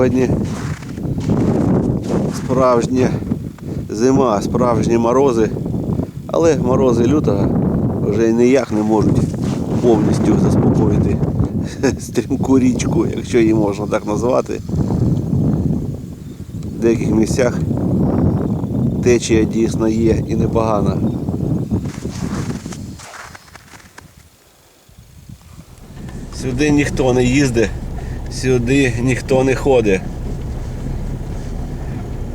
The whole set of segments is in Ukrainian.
Сьогодні справжня зима, справжні морози, але морози лютого вже ніяк не можуть повністю заспокоїти стрімку річку, якщо її можна так назвати. В деяких місцях течія дійсно є і непогана. Сюди ніхто не їздить, сюди ніхто не ходить.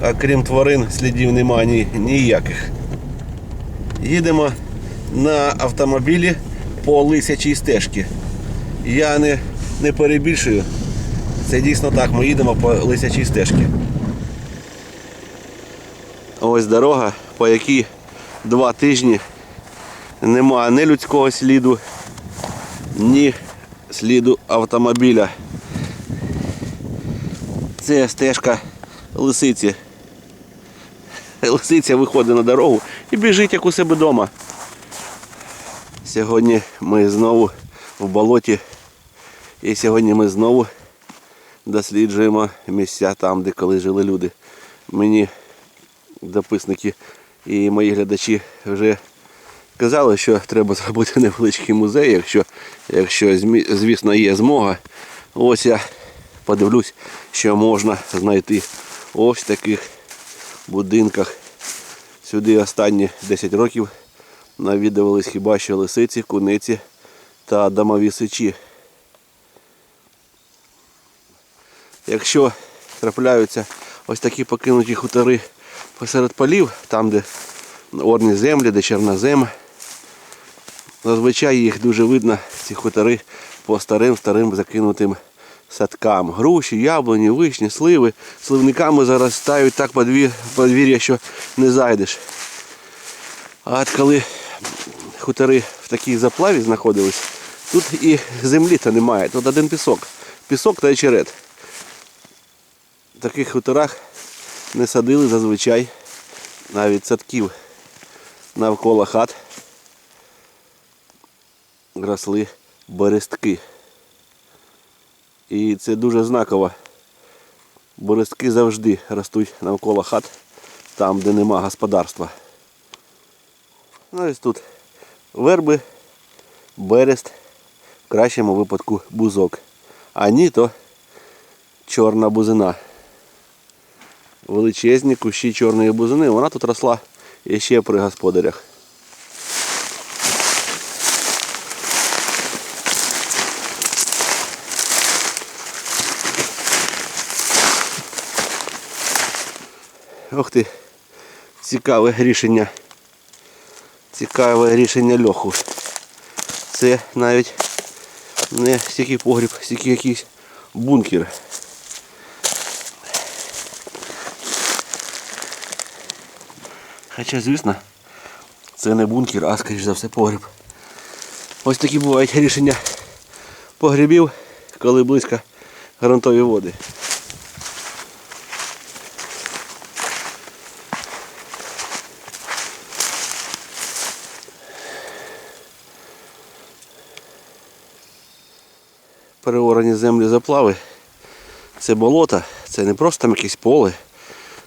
А крім тварин, слідів немає ні, ніяких. Їдемо на автомобілі по лисячій стежці. Я не, не перебільшую. Це дійсно так, ми їдемо по лисячій стежці. Ось дорога, по якій два тижні немає ні людського сліду, ні сліду автомобіля. Це стежка лисиці. Лисиця виходить на дорогу і біжить як у себе вдома. Сьогодні ми знову в болоті. І сьогодні ми знову досліджуємо місця там, де коли жили люди. Мені дописники і мої глядачі вже казали, що треба зробити невеличкий музей, якщо, якщо звісно, є змога. Ось я подивлюсь, що можна знайти ось в таких будинках. Сюди останні 10 років навідувались хіба що лисиці, куниці та домові сичі. Якщо трапляються ось такі покинуті хутори посеред полів, там де орні землі, де чорнозем, зазвичай їх дуже видно, ці хутори по старим старим закинутим садкам. Груші, яблуні, вишні, сливи. Сливниками заростають так подвір'я, що не зайдеш. А от коли хутори в такій заплаві знаходились, тут і землі-то немає, тут один пісок. Пісок та очерет. В таких хуторах не садили зазвичай навіть садків навколо хат росли берестки. І це дуже знаково. Берестки завжди ростуть навколо хат, там, де нема господарства. Ну ось тут верби, берест, в кращому випадку бузок. А ні, то чорна бузина. Величезні кущі чорної бузини. Вона тут росла ще при господарях. Ох ти, цікаве рішення. Цікаве рішення льоху. Це навіть не стільки погріб, стільки якийсь бункер. Хоча, звісно, це не бункер, а скоріш за все погріб. Ось такі бувають рішення погрібів, коли близько ґрунтові води. Переорані землі заплави. Це болото, це не просто там якесь поле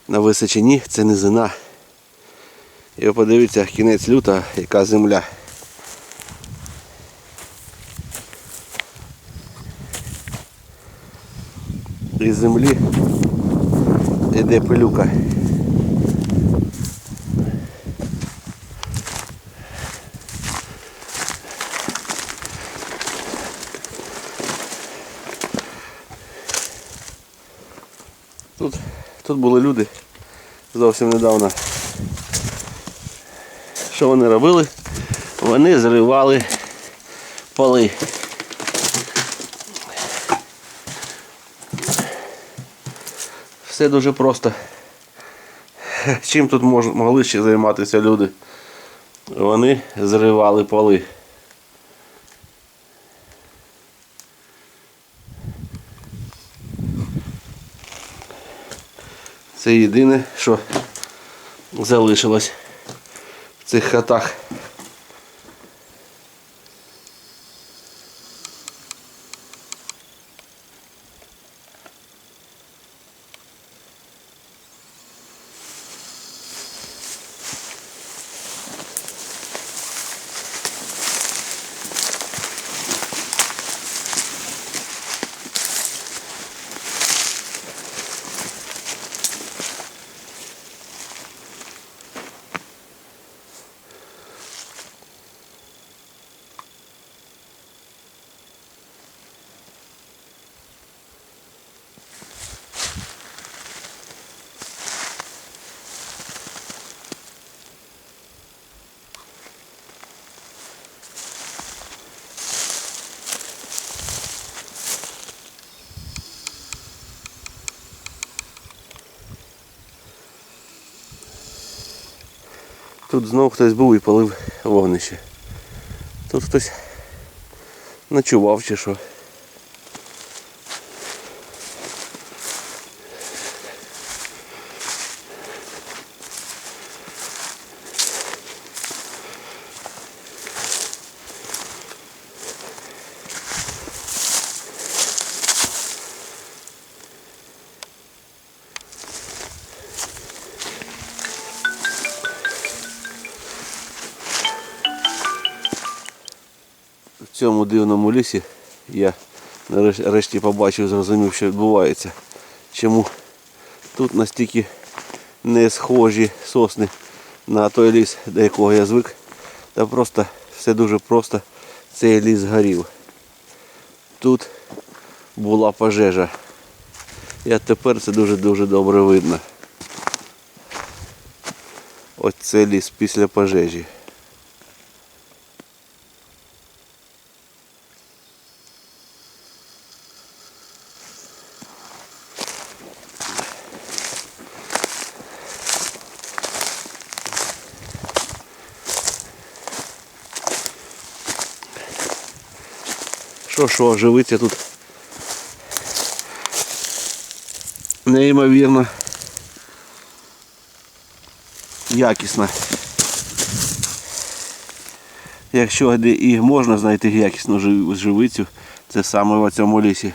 на височині, це низина. І подивіться, кінець люта, яка земля. Із землі йде пилюка. Тут, тут були люди зовсім недавно. Що вони робили? Вони зривали поли. Все дуже просто. Чим тут могли ще займатися люди? Вони зривали поли. Це єдине, що залишилось в цих хатах. Тут знов хтось був і палив вогнище. Тут хтось ночував чи що. Цьому дивному лісі я нарешті побачив, зрозумів, що відбувається. Чому тут настільки не схожі сосни на той ліс, до якого я звик. Та просто все дуже просто. Цей ліс згорів. Тут була пожежа. От тепер це дуже-дуже добре видно. Ось це ліс після пожежі. Що що, живиться тут неймовірно якісно. Якщо де і можна знайти якісну живицю, це саме в цьому лісі.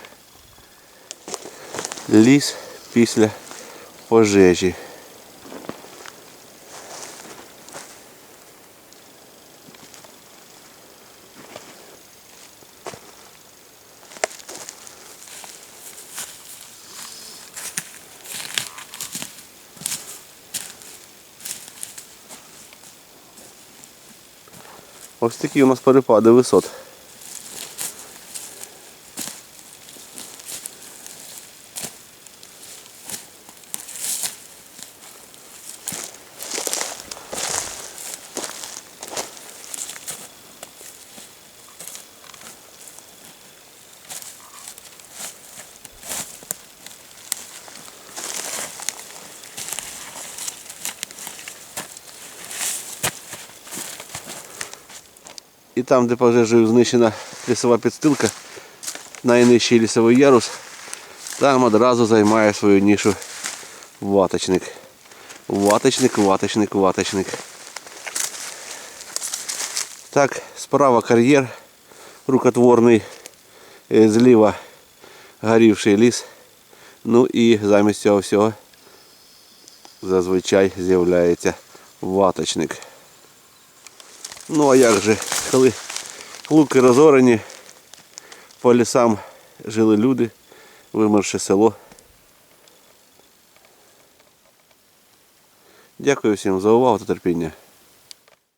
Ліс після пожежі. Ось такі у нас перепади висот. І там, де пожежею знищена лісова підстилка, найнижчий лісовий ярус, там одразу займає свою нішу ваточник. Ваточник, ваточник, ваточник. Так, справа кар'єр рукотворний, е, зліва горівший ліс. Ну і замість цього всього зазвичай з'являється ваточник. Ну а як же, коли луки розорені, по лісам жили люди, вимерше село. Дякую всім за увагу та терпіння.